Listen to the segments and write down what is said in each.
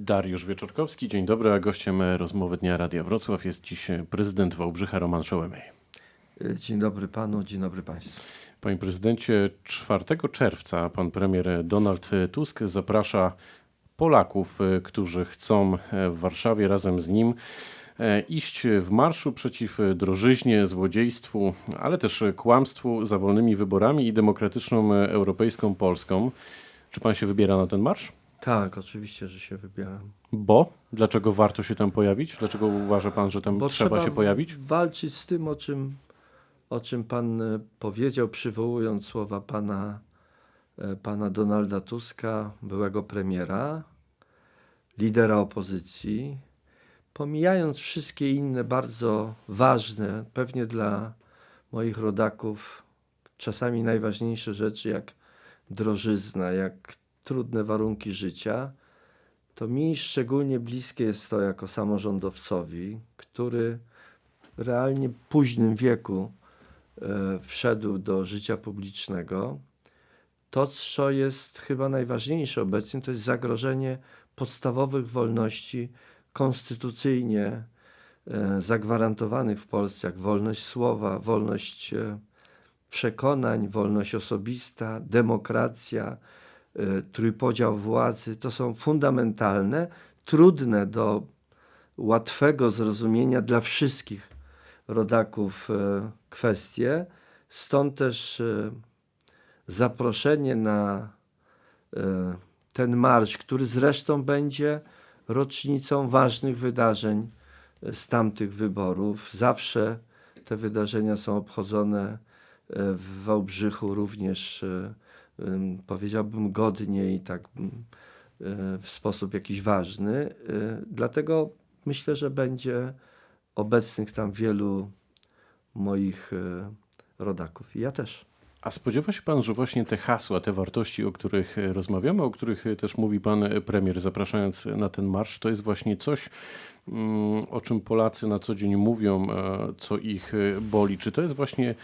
Dariusz Wieczorkowski, dzień dobry, a gościem rozmowy Dnia Radia Wrocław jest dziś prezydent Wałbrzycha Roman Szołemej. Dzień dobry panu, dzień dobry państwu. Panie prezydencie, 4 czerwca pan premier Donald Tusk zaprasza Polaków, e, którzy chcą e, w Warszawie razem z nim e, iść w marszu przeciw drożyźnie, złodziejstwu, ale też kłamstwu za wolnymi wyborami i demokratyczną europejską Polską. Czy pan się wybiera na ten marsz? Tak, oczywiście, że się wybieram. Bo? Dlaczego warto się tam pojawić? Dlaczego uważa pan, że tam Bo trzeba, się pojawić? walczyć z tym, o czym, o czym pan e, powiedział, przywołując słowa pana, e, pana Donalda Tuska, byłego premiera, lidera opozycji, pomijając wszystkie inne bardzo ważne, pewnie dla moich rodaków, czasami najważniejsze rzeczy, jak drożyzna, jak trudne warunki życia, to mi szczególnie bliskie jest to jako samorządowcowi, który w realnie późnym wieku e, wszedł do życia publicznego. To, co jest chyba najważniejsze obecnie, to jest zagrożenie podstawowych wolności konstytucyjnie e, zagwarantowanych w Polsce, jak wolność słowa, wolność e, przekonań, wolność osobista, demokracja, trójpodział władzy, to są fundamentalne, trudne do łatwego zrozumienia dla wszystkich rodaków y, kwestie. Stąd też y, zaproszenie na ten marsz, który zresztą będzie rocznicą ważnych wydarzeń z tamtych wyborów. Zawsze te wydarzenia są obchodzone e, w Wałbrzychu również e, powiedziałbym godnie i tak e, w sposób jakiś ważny. E, Dlatego myślę, że będzie obecnych tam wielu moich e, rodaków. I ja też. A spodziewa się pan, że właśnie te hasła, te wartości, o których e, rozmawiamy, o których e, też mówi pan e, premier, zapraszając na ten marsz, to jest właśnie coś, mm, o czym Polacy na co dzień mówią, co ich boli. Czy to jest właśnie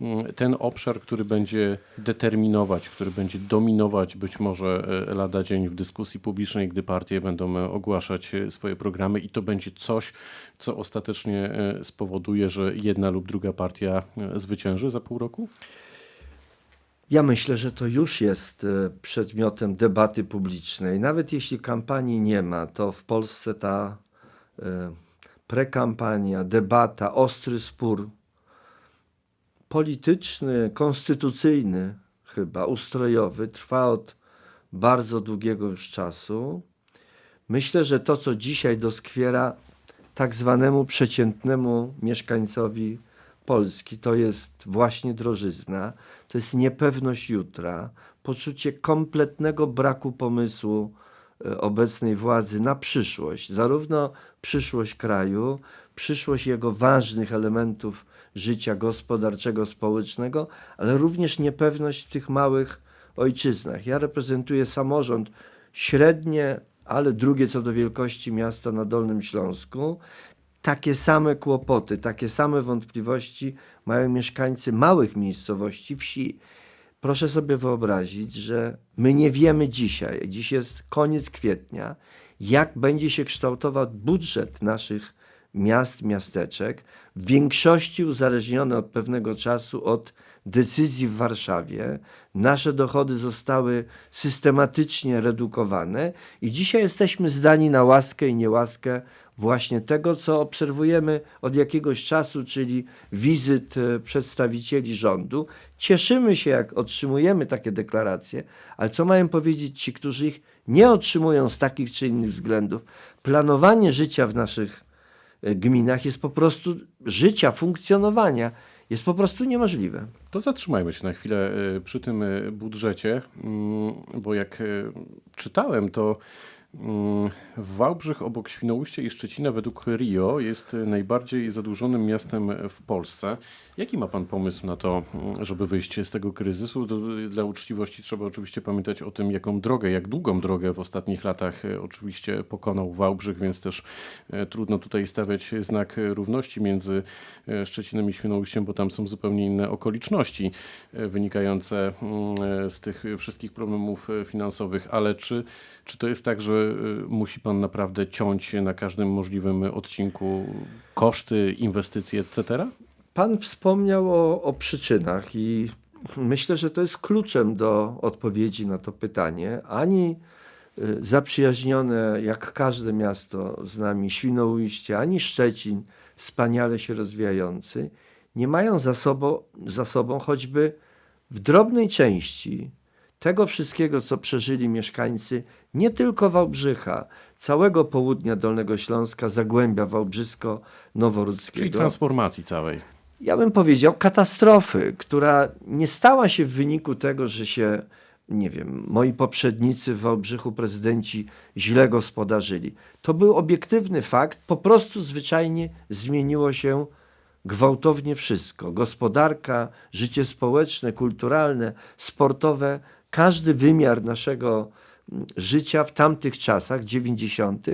mm, ten obszar, który będzie determinować, który będzie dominować być może lada dzień w dyskusji publicznej, gdy partie będą ogłaszać swoje programy i to będzie coś, co ostatecznie spowoduje, że jedna lub druga partia zwycięży za pół roku? Ja myślę, że to już jest e, przedmiotem debaty publicznej. Nawet jeśli kampanii nie ma, to w Polsce ta e, prekampania, debata, ostry spór polityczny, konstytucyjny, chyba ustrojowy, trwa od bardzo długiego już czasu. Myślę, że to, co dzisiaj doskwiera tak zwanemu przeciętnemu mieszkańcowi Polski, to jest właśnie drożyzna, to jest niepewność jutra, poczucie kompletnego braku pomysłu e, obecnej władzy na przyszłość, zarówno przyszłość kraju, przyszłość jego ważnych elementów życia gospodarczego, społecznego, ale również niepewność w tych małych ojczyznach. Ja reprezentuję samorząd średnie, ale drugie co do wielkości miasta na Dolnym Śląsku. Takie same kłopoty, takie same wątpliwości mają mieszkańcy małych miejscowości, wsi. Proszę sobie wyobrazić, że my nie wiemy dzisiaj, dziś jest koniec kwietnia, jak będzie się kształtował budżet naszych miast, miasteczek, w większości uzależnione od pewnego czasu od decyzji w Warszawie. Nasze dochody zostały systematycznie redukowane i dzisiaj jesteśmy zdani na łaskę i niełaskę właśnie tego, co obserwujemy od jakiegoś czasu, czyli wizyt e, przedstawicieli rządu. Cieszymy się, jak otrzymujemy takie deklaracje, ale co mają powiedzieć ci, którzy ich nie otrzymują z takich czy innych względów? Planowanie życia w naszych gminach jest po prostu życia, funkcjonowania jest po prostu niemożliwe. To zatrzymajmy się na chwilę y, przy tym y, budżecie, mm, bo jak czytałem, to Wałbrzych obok Świnoujścia i Szczecina według RIO jest najbardziej zadłużonym miastem w Polsce. Jaki ma Pan pomysł na to, mm, żeby wyjść z tego kryzysu? Dla uczciwości trzeba oczywiście pamiętać o tym, jaką drogę, jak długą drogę w ostatnich latach y, oczywiście pokonał Wałbrzych, więc też y, trudno tutaj stawiać znak równości między y, Szczecinem i Świnoujściem, bo tam są zupełnie inne okoliczności wynikające mm, z tych wszystkich problemów finansowych. Ale czy, czy to jest tak, że musi pan naprawdę ciąć na każdym możliwym odcinku koszty, inwestycje, etc.? Pan wspomniał o, o przyczynach i myślę, że to jest kluczem do odpowiedzi na to pytanie. Ani y, zaprzyjaźnione, jak każde miasto z nami, Świnoujście, ani Szczecin, wspaniale się rozwijający, nie mają za sobą, za sobą choćby w drobnej części tego wszystkiego, co przeżyli mieszkańcy nie tylko Wałbrzycha, całego południa Dolnego Śląska, Zagłębia Wałbrzysko-Noworudzkiego Czyli transformacji całej. ja bym powiedział, katastrofy, która nie stała się w wyniku tego, że się, nie wiem, moi poprzednicy w Wałbrzychu, prezydenci źle gospodarzyli. To był obiektywny fakt, po prostu zwyczajnie zmieniło się gwałtownie wszystko. Gospodarka, życie społeczne, kulturalne, sportowe, każdy wymiar naszego mm, życia w tamtych czasach, 90.,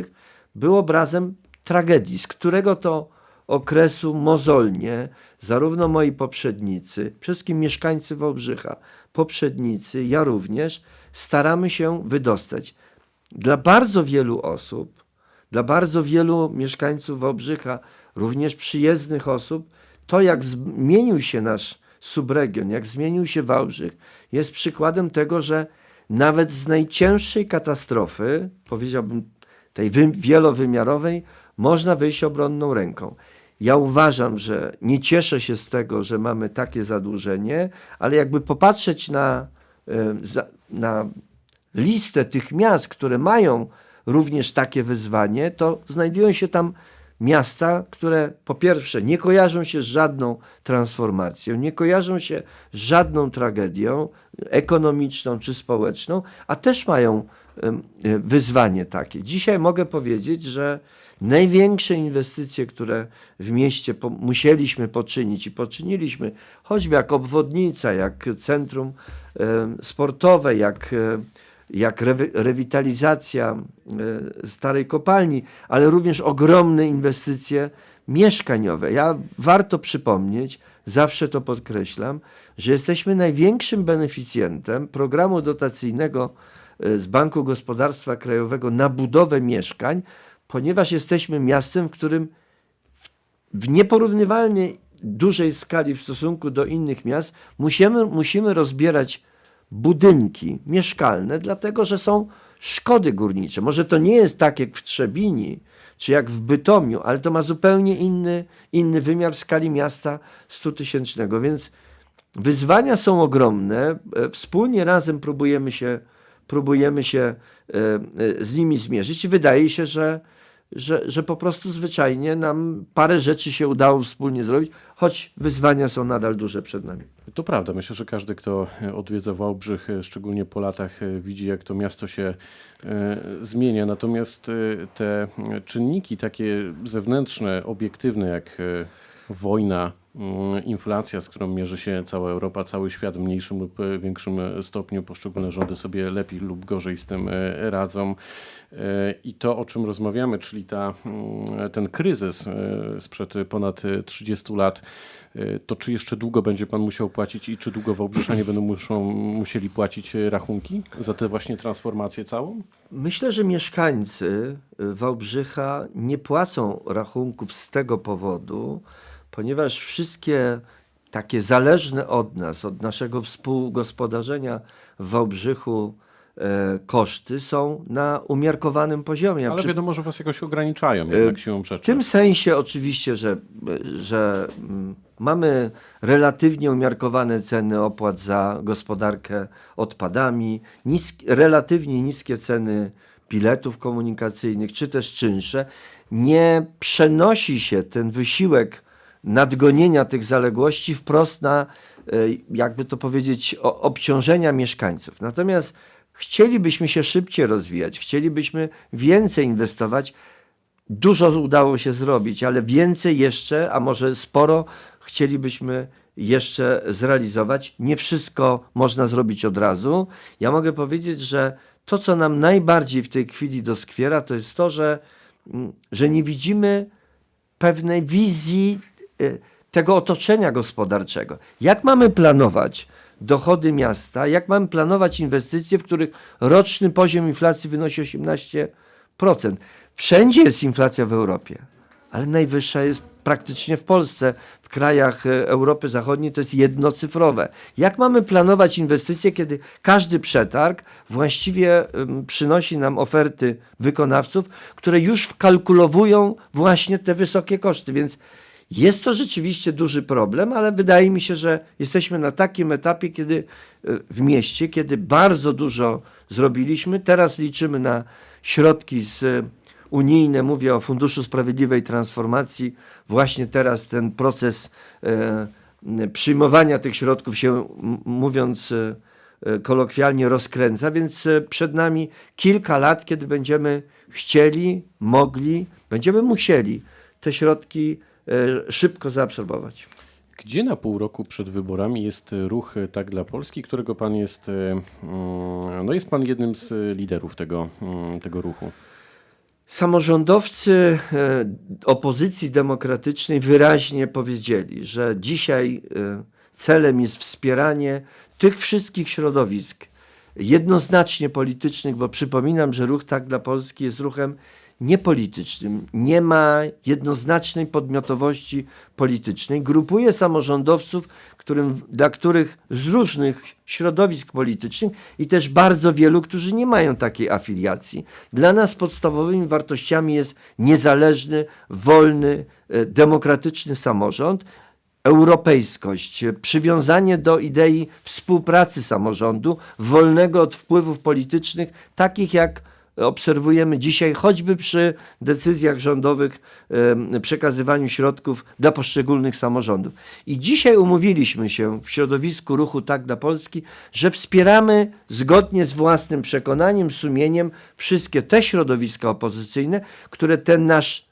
był obrazem tragedii, z którego to okresu mozolnie zarówno moi poprzednicy, przede wszystkim mieszkańcy Wałbrzycha, poprzednicy, ja również, staramy się wydostać. Dla bardzo wielu osób, dla bardzo wielu mieszkańców Wałbrzycha, również przyjezdnych osób, to jak zmienił się nasz subregion, jak zmienił się Wałbrzych, jest przykładem tego, że nawet z najcięższej katastrofy, powiedziałbym tej wy- wielowymiarowej, można wyjść obronną ręką. Ja uważam, że nie cieszę się z tego, że mamy takie zadłużenie, ale jakby popatrzeć na, e, na listę tych miast, które mają również takie wyzwanie, to znajdują się tam miasta, które po pierwsze nie kojarzą się z żadną transformacją, nie kojarzą się z żadną tragedią ekonomiczną czy społeczną, a też mają e, wyzwanie takie. Dzisiaj mogę powiedzieć, że największe inwestycje, które w mieście po, musieliśmy poczynić i poczyniliśmy, choćby jak obwodnica, jak centrum sportowe, jak e, jak rewi- rewitalizacja e, starej kopalni, ale również ogromne inwestycje mieszkaniowe. Ja warto przypomnieć, zawsze to podkreślam, że jesteśmy największym beneficjentem programu dotacyjnego e, z Banku Gospodarstwa Krajowego na budowę mieszkań, ponieważ jesteśmy miastem, w którym w nieporównywalnie dużej skali w stosunku do innych miast musimy, musimy rozbierać budynki mieszkalne, dlatego że są szkody górnicze. Może to nie jest tak jak w Trzebini czy jak w Bytomiu, ale to ma zupełnie inny, inny wymiar w skali miasta 100 tysięcznego, więc wyzwania są ogromne. E, Wspólnie razem próbujemy się, próbujemy się e, e, z nimi zmierzyć i wydaje się, że, że, że po prostu zwyczajnie nam parę rzeczy się udało wspólnie zrobić, choć wyzwania są nadal duże przed nami. To prawda. Myślę, że każdy, kto e, odwiedza Wałbrzych, e, szczególnie po latach, e, widzi, jak to miasto się zmienia. Natomiast te czynniki takie zewnętrzne, obiektywne, jak wojna, inflacja, z którą mierzy się cała Europa, cały świat w mniejszym lub e, większym e, stopniu, poszczególne rządy sobie lepiej lub gorzej z tym e, radzą. I to, o czym rozmawiamy, czyli ta, mm, ten kryzys sprzed ponad e, 30 lat, to czy jeszcze długo będzie pan musiał płacić i czy długo Wałbrzyszanie będą muszą, musieli płacić rachunki za tę właśnie transformację całą? Myślę, że mieszkańcy Wałbrzycha nie płacą rachunków z tego powodu, ponieważ wszystkie takie zależne od nas, od naszego współgospodarzenia w Wałbrzychu e, koszty są na umiarkowanym poziomie. Ale przy- wiadomo, że was jakoś ograniczają jednak siłą w rzeczy. tym sensie oczywiście, że, że mm, mamy relatywnie umiarkowane ceny opłat za gospodarkę odpadami, nisk, relatywnie niskie ceny biletów komunikacyjnych, czy też czynsze. Nie przenosi się ten wysiłek nadgonienia tych zaległości wprost na, e, jakby to powiedzieć, obciążenia mieszkańców. Natomiast chcielibyśmy się szybciej rozwijać, chcielibyśmy więcej inwestować, Dużo udało się zrobić, ale więcej jeszcze, a może sporo, chcielibyśmy jeszcze zrealizować. Nie wszystko można zrobić od razu. Ja mogę powiedzieć, że to, co nam najbardziej w tej chwili doskwiera, to jest to, że, mm, że nie widzimy pewnej wizji tego otoczenia gospodarczego. Jak mamy planować dochody miasta, jak mamy planować inwestycje, w których roczny poziom inflacji wynosi 18%. Wszędzie jest inflacja w Europie, ale najwyższa jest praktycznie w Polsce. W krajach e, Europy Zachodniej to jest jednocyfrowe. Jak mamy planować inwestycje, kiedy każdy przetarg właściwie przynosi nam oferty wykonawców, które już wkalkulowują właśnie te wysokie koszty, więc jest to rzeczywiście duży problem, ale wydaje mi się, że jesteśmy na takim etapie, kiedy e, w mieście, kiedy bardzo dużo zrobiliśmy. Teraz liczymy na środki z e, unijne, mówię o Funduszu Sprawiedliwej Transformacji. Właśnie teraz ten proces e, przyjmowania tych środków się, mówiąc kolokwialnie, rozkręca, więc przed nami kilka lat, kiedy będziemy chcieli, mogli, będziemy musieli te środki szybko zaabsorbować. Gdzie na pół roku przed wyborami jest ruch e, Tak dla Polski, którego pan jest, e, mm, no jest pan jednym z e, liderów tego, mm, tego ruchu? Samorządowcy e, opozycji demokratycznej wyraźnie powiedzieli, że dzisiaj e, celem jest wspieranie tych wszystkich środowisk jednoznacznie politycznych, bo przypominam, że ruch Tak dla Polski jest ruchem niepolitycznym, nie ma jednoznacznej podmiotowości politycznej. Grupuje samorządowców, którym, dla których z różnych środowisk politycznych i też bardzo wielu, którzy nie mają takiej afiliacji. Dla nas podstawowymi wartościami jest niezależny, wolny, e, demokratyczny samorząd, europejskość, e, przywiązanie do idei współpracy samorządu, wolnego od wpływów politycznych, takich jak obserwujemy dzisiaj, choćby przy decyzjach rządowych, przekazywaniu środków dla poszczególnych samorządów. I dzisiaj umówiliśmy się w środowisku ruchu Tak dla Polski, że wspieramy zgodnie z własnym przekonaniem, sumieniem wszystkie te środowiska opozycyjne, które ten nasz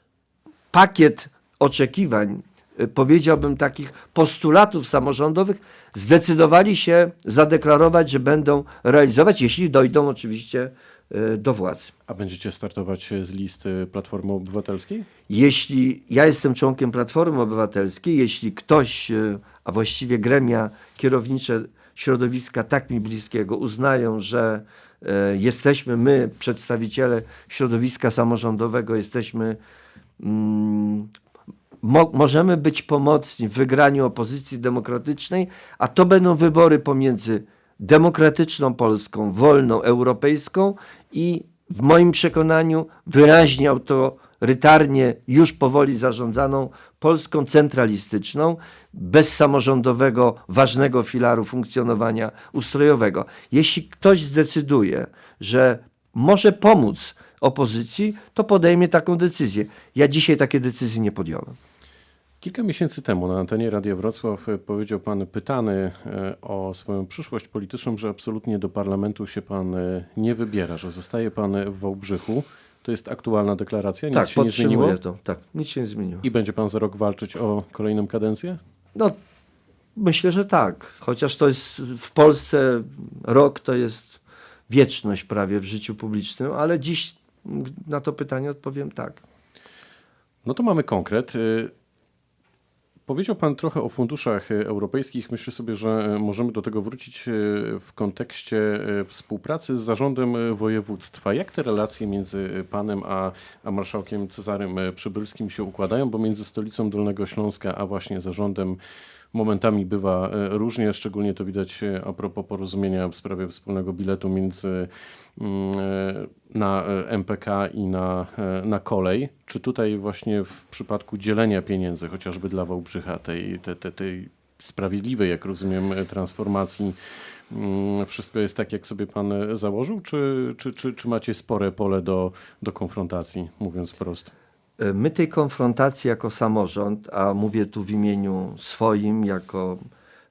pakiet oczekiwań, y, powiedziałbym takich postulatów samorządowych, zdecydowali się zadeklarować, że będą realizować, jeśli dojdą oczywiście do władzy. A będziecie startować z listy Platformy Obywatelskiej? Jeśli ja jestem członkiem Platformy Obywatelskiej, jeśli ktoś, y, a właściwie gremia kierownicze środowiska tak mi bliskiego uznają, że y, jesteśmy my, przedstawiciele środowiska samorządowego, jesteśmy mm, mo możemy być pomocni w wygraniu opozycji demokratycznej, a to będą wybory pomiędzy demokratyczną Polską, wolną, europejską i w moim przekonaniu wyraźnie autorytarnie, już powoli zarządzaną Polską centralistyczną, bez samorządowego, ważnego filaru funkcjonowania ustrojowego. Jeśli ktoś zdecyduje, że może pomóc opozycji, to podejmie taką decyzję. Ja dzisiaj takiej decyzji nie podjąłem. Kilka miesięcy temu na antenie Radia Wrocław e, powiedział pan pytany e, o swoją przyszłość polityczną, że absolutnie do parlamentu się pan e, nie wybiera, że zostaje pan w Wałbrzychu. To jest aktualna deklaracja, nic tak, się nie zmieniło. to. Tak, nic się nie zmieniło. I będzie pan za rok walczyć o kolejną kadencję? No, myślę, że tak. Chociaż to jest w Polsce rok to jest wieczność prawie w życiu publicznym, ale dziś na to pytanie odpowiem tak. No to mamy konkret. Powiedział Pan trochę o funduszach y, europejskich. Myślę sobie, że y, możemy do tego wrócić y, w kontekście współpracy z zarządem województwa. Jak te relacje między Panem a, a marszałkiem Cezarym Przybylskim się układają? Bo między stolicą Dolnego Śląska a właśnie zarządem momentami bywa y, różnie, szczególnie to widać y, a propos porozumienia w sprawie wspólnego biletu między mm, y, na MPK i na, na kolej. Czy tutaj właśnie w przypadku dzielenia pieniędzy, chociażby dla Wałbrzycha, tej, tej, tej, sprawiedliwej, jak rozumiem, transformacji, mm, wszystko jest tak, jak sobie pan założył, czy, czy, czy, czy macie spore pole do, do konfrontacji, mówiąc prosto? My tej konfrontacji jako samorząd, a mówię tu w imieniu swoim, jako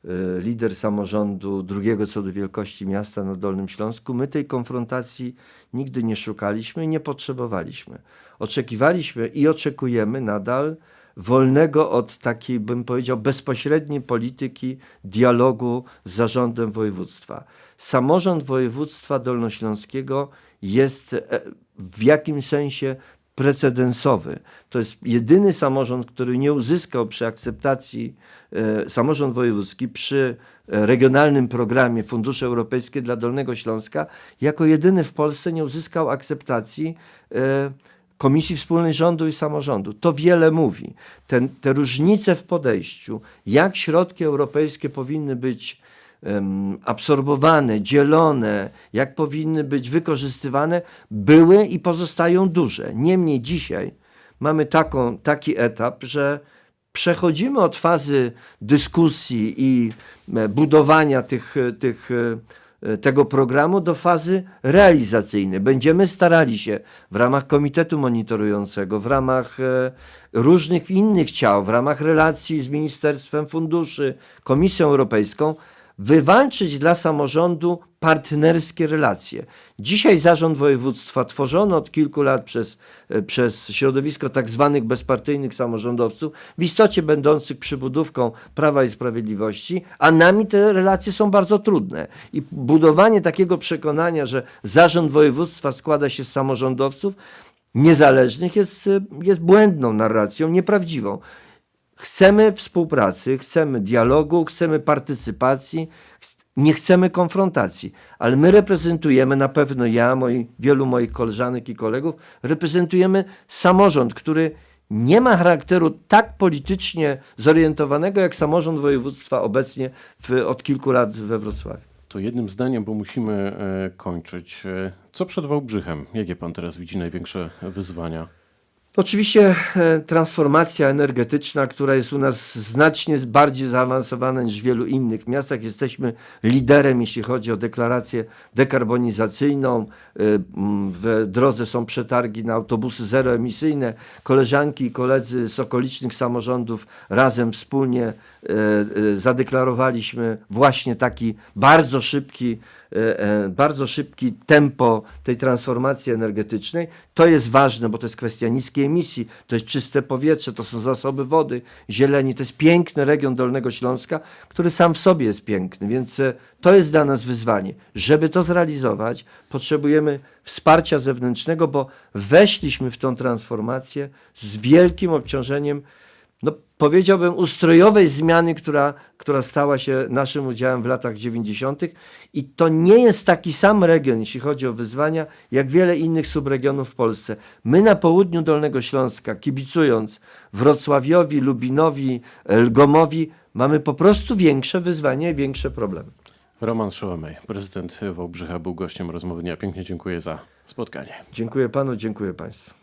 e, lider samorządu drugiego co do wielkości miasta na Dolnym Śląsku, my tej konfrontacji nigdy nie szukaliśmy i nie potrzebowaliśmy. Oczekiwaliśmy i oczekujemy nadal wolnego od takiej, bym powiedział, bezpośredniej polityki dialogu z zarządem województwa. Samorząd województwa dolnośląskiego jest e, w jakimś sensie precedensowy. To jest jedyny samorząd, który nie uzyskał przy akceptacji, e, samorząd wojewódzki przy e, regionalnym programie Fundusze Europejskie dla Dolnego Śląska, jako jedyny w Polsce nie uzyskał akceptacji e, Komisji Wspólnej Rządu i Samorządu. To wiele mówi. Ten, te różnice w podejściu, jak środki europejskie powinny być absorbowane, dzielone, jak powinny być wykorzystywane, były i pozostają duże. Niemniej dzisiaj mamy taką, taki etap, że przechodzimy od fazy dyskusji i e, budowania tych, e, tych, e, tego programu do fazy realizacyjnej. Będziemy starali się w ramach komitetu monitorującego, w ramach różnych innych ciał, w ramach relacji z Ministerstwem Funduszy, Komisją Europejską, wywalczyć dla samorządu partnerskie relacje. Dzisiaj zarząd województwa tworzony od kilku lat przez, e, przez środowisko tak zwanych bezpartyjnych samorządowców, w istocie będących przybudówką Prawa i Sprawiedliwości, a nami te relacje są bardzo trudne. I budowanie takiego przekonania, że zarząd województwa składa się z samorządowców niezależnych jest, e, jest błędną narracją, nieprawdziwą. Chcemy współpracy, chcemy dialogu, chcemy partycypacji, nie chcemy konfrontacji, ale my reprezentujemy, na pewno ja, moi, wielu moich koleżanek i kolegów, reprezentujemy samorząd, który nie ma charakteru tak politycznie zorientowanego jak samorząd województwa obecnie w, od kilku lat we Wrocławiu. To jednym zdaniem, bo musimy e, kończyć. E, Co przed Wałbrzychem? Jakie pan teraz widzi największe wyzwania? Oczywiście e, transformacja energetyczna, która jest u nas znacznie bardziej zaawansowana niż w wielu innych miastach. Jesteśmy liderem, jeśli chodzi o deklarację dekarbonizacyjną. E, W drodze są przetargi na autobusy zeroemisyjne. Koleżanki i koledzy z okolicznych samorządów razem wspólnie e, zadeklarowaliśmy właśnie taki bardzo szybki bardzo szybki tempo tej transformacji energetycznej. To jest ważne, bo to jest kwestia niskiej emisji, to jest czyste powietrze, to są zasoby wody, zieleni. To jest piękny region Dolnego Śląska, który sam w sobie jest piękny, więc e, to jest dla nas wyzwanie. Żeby to zrealizować, potrzebujemy wsparcia zewnętrznego, bo weszliśmy w tą transformację z wielkim obciążeniem no, powiedziałbym, ustrojowej zmiany, która, która stała się naszym udziałem w latach 90. I to nie jest taki sam region, jeśli chodzi o wyzwania, jak wiele innych subregionów w Polsce. My na południu Dolnego Śląska, kibicując Wrocławiowi, Lubinowi, Lgomowi, mamy po prostu większe wyzwania i większe problemy. Roman Szołomej, prezydent Wałbrzycha, był gościem rozmowy dnia. Pięknie dziękuję za spotkanie. Dziękuję panu, dziękuję państwu.